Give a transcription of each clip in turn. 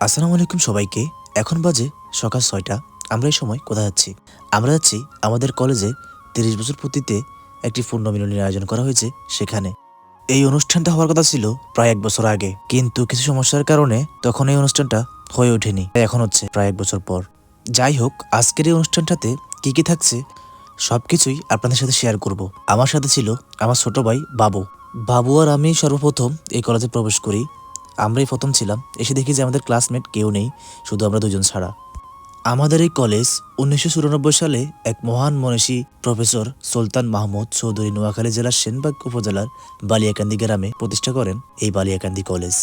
আসসালামু আলাইকুম সবাইকে। এখন বাজে সকাল ছয়টা। আমরা এই সময় কোথায় যাচ্ছি? আমরা যাচ্ছি আমাদের কলেজে তিরিশ বছর পূর্তিতে একটি পূর্ণমিলনীর আয়োজন করা হয়েছে সেখানে। এই অনুষ্ঠানটা হওয়ার কথা ছিল প্রায় এক বছর আগে। কিন্তু কিছু সমস্যার কারণে তখন এই অনুষ্ঠানটা হয়ে ওঠেনি। এখন হচ্ছে প্রায় এক বছর পর। যাই হোক, আজকের এই অনুষ্ঠানটাতে কি কি থাকছে সবকিছুই আপনাদের সাথে শেয়ার করব। আমার সাথে ছিল আমার ছোট ভাই বাবু। বাবু আর আমি সর্বপ্রথম এই কলেজে প্রবেশ করি। আমরাই প্রথম ছিলাম। এসে দেখি যে আমাদের ক্লাসমেট কেউ নেই, শুধু আমরা দুজন ছাড়া। আমাদের এই কলেজ উনিশশো চুরানব্বই সালে এক মহান মনীষী প্রফেসর সুলতান মাহমুদ চৌধুরী নোয়াখালী জেলার সেনবাগ উপজেলার বালিয়াকান্দি গ্রামে প্রতিষ্ঠা করেন এই বালিয়াকান্দি কলেজ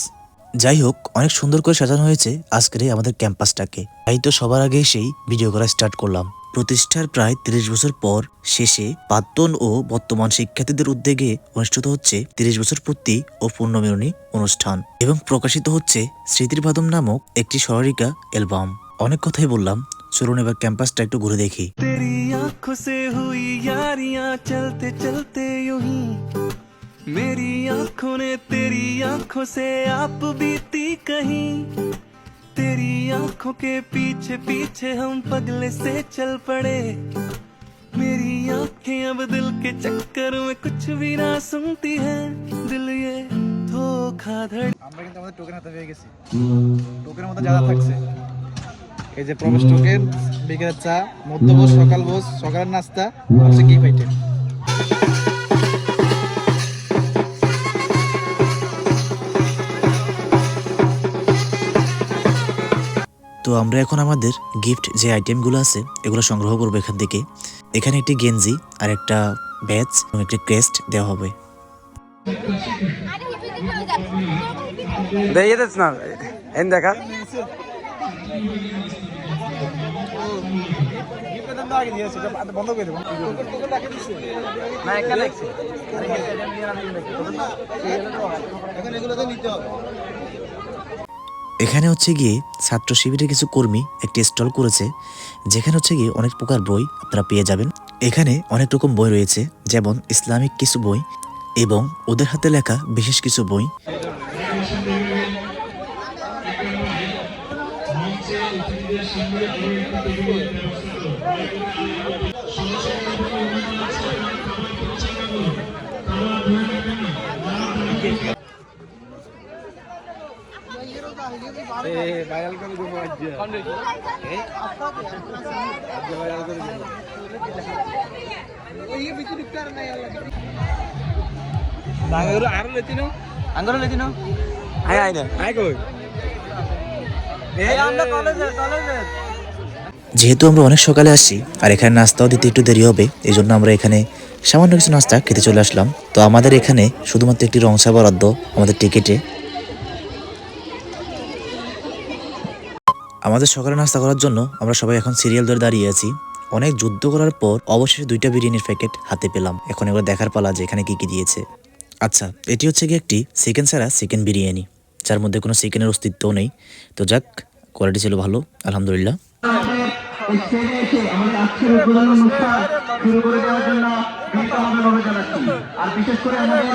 যাই হোক, অনেক সুন্দর করে সাজানো হয়েছে আজকের আমাদের ক্যাম্পাসটাকে তাই তো সবার আগে সেই ভিডিও করা স্টার্ট করলাম। প্রতিষ্ঠার প্রায় তিরিশ বছর পর শেষে প্রাক্তন ও বর্তমান শিক্ষার্থীদের উদ্যোগে অনুষ্ঠিত হচ্ছে তিরিশ বছর পূর্তি ও পূর্ণমিলনী অনুষ্ঠান এবং প্রকাশিত হচ্ছে স্মৃতির বাদম নামক একটি স্মরণিকা অ্যালবাম অনেক কথাই বললাম চলুন এবার ক্যাম্পাসটা একটু ঘুরে দেখি तेरी आंखों से हुई यारियां चलते चलते यूं ही मेरी आंखों ने तेरी आंखों से आप बीती कहीं तेरी आंखों के पीछे पीछे हम पगले से चल पड़े मेरी आंखें अब दिल के चक्कर में कुछ भी ना सुनती है दिल ये धोखाधड़ी আমরা কিন্তু আমাদের টোকেন হাতে পেয়ে গেছি টোকেনের মধ্যে যা যা থাকছে এই যে প্রবেশ টোকেন বিকেলের চা মধ্যবোজ সকাল বোস সকালের নাস্তা হচ্ছে গিফট আইটেম তো আমরা এখন আমাদের গিফট যে আইটেমগুলো আছে এগুলো সংগ্রহ করব এখান থেকে। এখানে একটি গেঞ্জি আর একটা ব্যাচ এবং একটি ক্রেস্ট দেওয়া হবে। না এন দেখা। বন্ধ করে দেবো এখন এগুলো তো নিতে হবে এখানে হচ্ছে গিয়ে ছাত্র শিবিরের কিছু কর্মী একটি স্টল করেছে, যেখানে হচ্ছে গিয়ে অনেক প্রকার বই আপনারা পেয়ে যাবেন। এখানে অনেক রকম বই রয়েছে, যেমন ইসলামিক কিছু বই এবং ওদের হাতে লেখা বিশেষ কিছু বই। ভাইরাল করে দেবো আজ ভাইরাল করে দেবো যেহেতু আমরা অনেক সকালে আসছি আর এখানে নাস্তাও দিতে একটু দেরি হবে এই জন্য আমরা এখানে সামান্য কিছু নাস্তা খেতে চলে আসলাম। তো আমাদের এখানে শুধুমাত্র একটি রংসা বরাদ্দ আমাদের টিকিটে আমাদের সকালে নাস্তা করার জন্য আমরা সবাই এখন সিরিয়াল ধরে দাঁড়িয়ে আছি। অনেক যুদ্ধ করার পর অবশেষে দুইটা বিরিয়ানির প্যাকেট হাতে পেলাম। এখন এবার দেখার পালা যে এখানে কী কী দিয়েছে। আচ্ছা এটি হচ্ছে কি একটি চিকেন ছাড়া চিকেন বিরিয়ানি, যার মধ্যে কোনো চিকেনের অস্তিত্বও নেই। তো যাক কোয়ালিটি ছিল ভালো, আলহামদুলিল্লাহ। আর বিশেষ করে আমাদের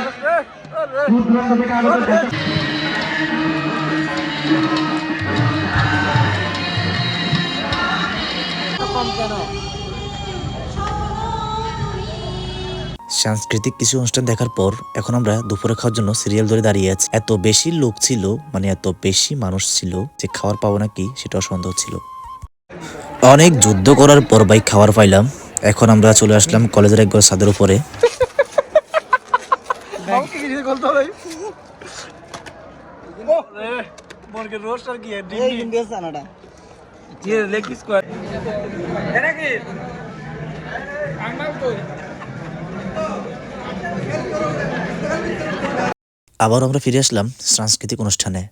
সাংস্কৃতিক কিছু অনুষ্ঠান দেখার পর এখন আমরা দুপুরে খাওয়ার জন্য সিরিয়াল ধরে দাঁড়িয়ে আছি। এত বেশি লোক ছিল মানে এত বেশি মানুষ ছিল যে খাওয়ার পাবো নাকি সেটাও সন্দেহ ছিল। অনেক যুদ্ধ করার পর ভাই খাবার পাইলাম। এখন আমরা চলে আসলাম কলেজের একবার ছাদের উপরে। কি এই কিন্তু সানাটা কি লেগ পিস কর এটা কি আবার আমরা ফিরে আসলাম সাংস্কৃতিক অনুষ্ঠানে।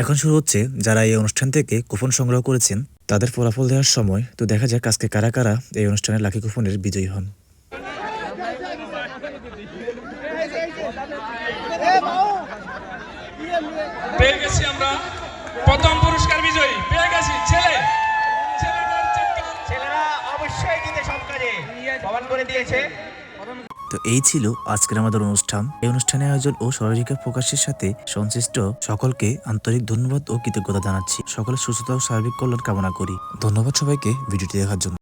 এখন শুরু হচ্ছে যারা এই অনুষ্ঠান থেকে কুপন সংগ্রহ করেছেন তাদের ফলাফল দেওয়ার সময় তো দেখা যাক আজকে কারা কারা এই অনুষ্ঠানের লাকি কুপনের বিজয়ী হন। পেয়ে গেছি আমরা প্রথম পুরস্কার বিজয়ী পেয়ে গেছি ছেলে। ছেলেরা অবশ্যই কিন্তু সব কাজে করে দিয়েছে। তো এই ছিল আজকের আমাদের অনুষ্ঠান। এই অনুষ্ঠানের আয়োজন ও সহযোগিতা প্রকাশের সাথে সংশ্লিষ্ট সকলকে আন্তরিক ধন্যবাদ ও কৃতজ্ঞতা জানাচ্ছি। সকলের সুস্থতা ও স্বাভাবিক কল্যাণ কামনা করি। ধন্যবাদ সবাইকে ভিডিওটি দেখার জন্য।